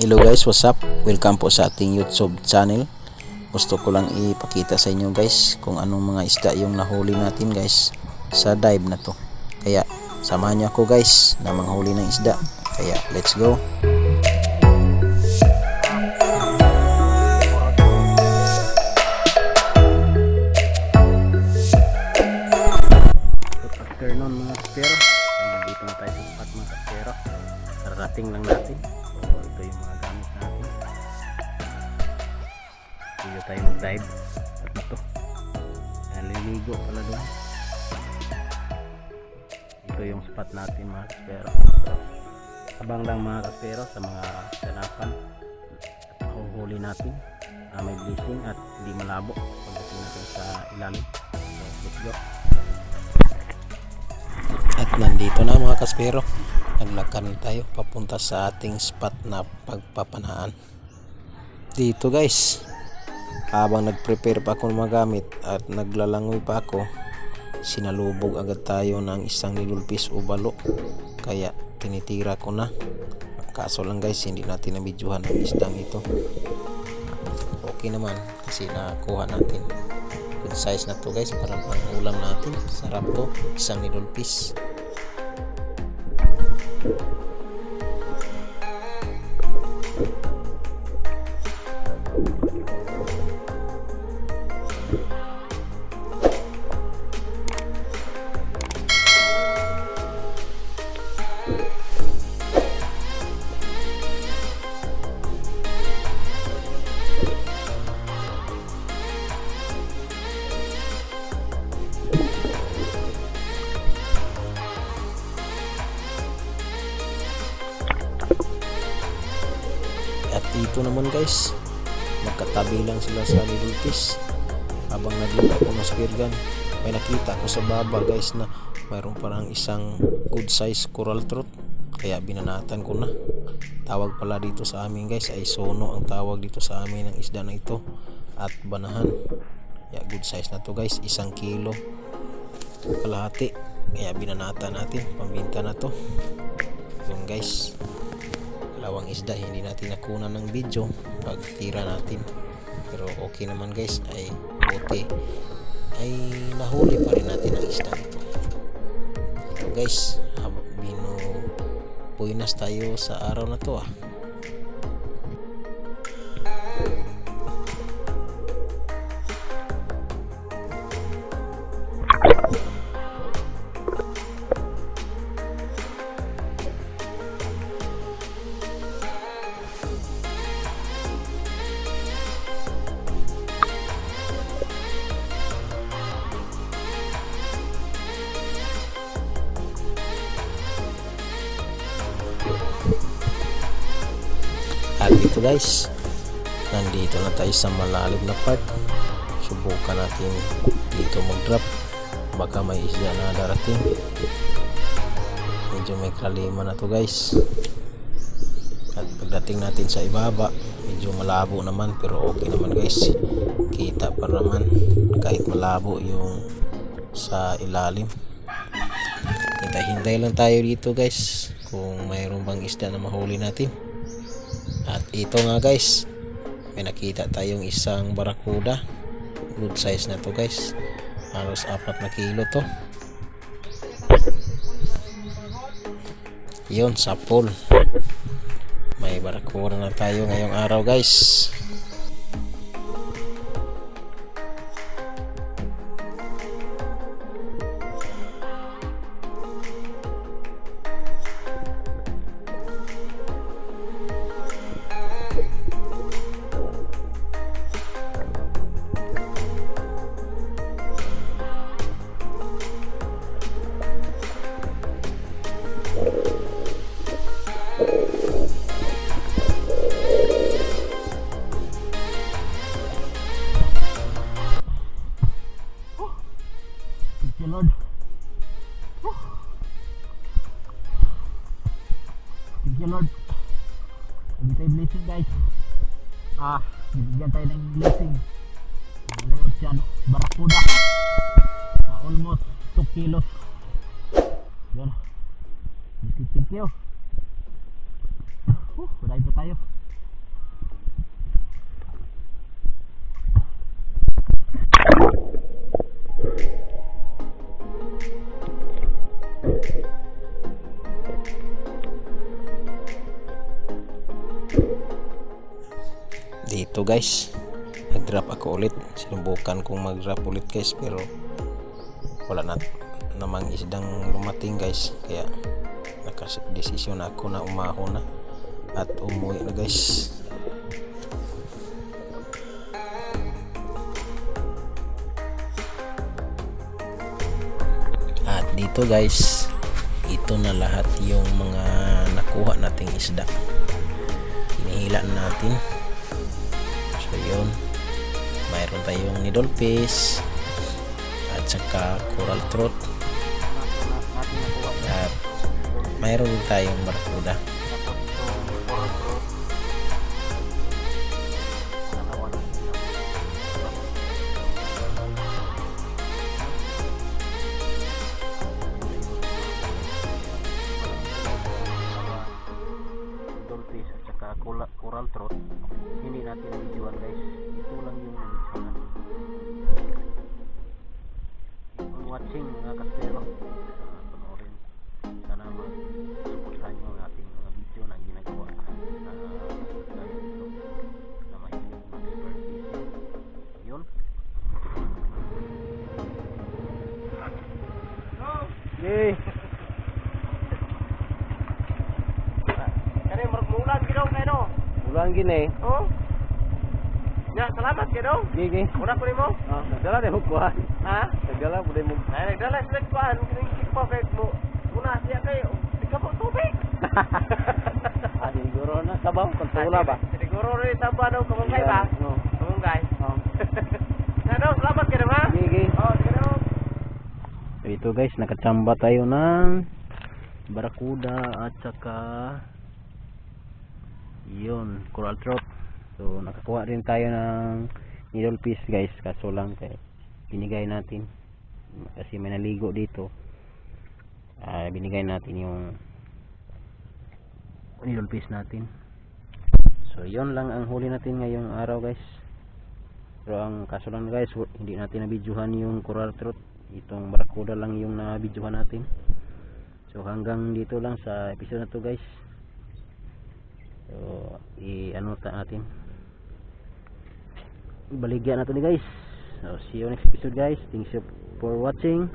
Hello guys, what's up? Welcome po sa ating YouTube channel. Gusto ko lang ipakita sa inyo guys kung anong mga isda yung nahuli natin guys sa dive na to. Kaya samahan niyo ako guys na manghuli ng isda. Kaya let's go. Good afternoon mga kaspero. Nandito na tayo sa spot mga kaspero. Karating lang natin. Dito tayo mag-dive. At ito. Naliligo pala doon. Ito yung spot natin mga kaspero. Abang lang mga kaspero sa mga ganapan. At mahuhuli natin na may blessing at hindi malabo pagdating natin sa ilalim. So, let's go. At nandito na mga kaspero. Naglakad na tayo papunta sa ating spot na pagpapanaan. Dito guys. Habang nag-prepare pa ako ng mga gamit at naglalangoy pa ako, sinalubog agad tayo ng isang nilulpis o balo. Kaya tinitira ko na. Kaso lang guys, hindi natin nabidyohan ang isdang ito. Okay naman kasi nakuha natin. Good size na to guys para pang ulam natin. Sarap to. Isang nilulpis. At dito naman guys, magkatabi lang sila sa nilulpis. Habang nagluto ako ng spear gun, may nakita ko sa baba guys na mayroon parang isang good size coral trout. Kaya binanatan ko na. Tawag pala dito sa amin guys ay sono ang tawag dito sa amin ng isda na ito. At banahan. Kaya good size na to guys, isang kilo kalahati. Kaya binanata natin, pambinta na to. Yun guys dalawang isda hindi natin nakunan ng video pag tira natin. Pero okay naman guys. Ay buti. Ay nahuli pa rin natin ang isda ito. Ito guys hab- bino puinas tayo sa araw na to ah guys, nandito na tayo sa malalim na part. Subukan natin dito mag-drop. Baka may isda na darating. Medyo may kalima na to guys. At pagdating natin sa ibaba, medyo malabo naman pero okay naman guys. Kita pa naman kahit malabo yung sa ilalim. Hintay-hintay lang tayo dito guys kung mayroon bang isda na mahuli natin. At ito nga guys, may nakita tayong isang barakuda. Good size na to guys. Halos apat na kilo to. Yun, sa pool. May barakuda na tayo ngayong araw guys. You, Lord. Hindi tayo blessing, guys. Ah, bibigyan tayo ng blessing. Siya, no? barakuda. Ah, almost 2 kilos. Yan. Thank you. Uh, wala ito tayo. Dito guys nag-drop ako ulit. Sinubukan kong mag-drop ulit guys pero wala na namang isdang lumating guys. Kaya nakadesisyon ako na umahon na at umuwi na guys. At dito guys ito na lahat yung mga nakuha nating isda. Hinihila natin yun. Mayroon tayong needle fish at saka coral trout at mayroon tayong barracuda Yay! Kani marag mulan ginaw kay no. Ulang gini. Oh. Ya, salamat kay no. Gigi. Una ko nimo. Ah, nagdala mo kuha. Ha? Nagdala din mo. Ay nagdala sa kuan kining sikpo kay mo. Una siya kay mo tubig. ah, siguro na sabaw pagtula ba? Siguro rin tamba no kamungkay ba? No. Kamungkay. Oh. Ano, salamat kay ha. Gigi. Oh, sige no. so ito guys nakachamba tayo ng barracuda at saka yun coral trout. So nakakuha rin tayo ng needle fish guys. Kaso lang kay binigay natin. Kasi may naligo dito. Ah binigay natin yung needle fish natin. So yun lang ang huli natin ngayong araw guys. Pero ang kaso lang guys hindi natin nabidyohan yung coral trout itong barracuda lang yung nabidyohan natin. So hanggang dito lang sa episode na to guys. So i-ano natin. Baligyan na to guys. So see you next episode guys. Thanks for watching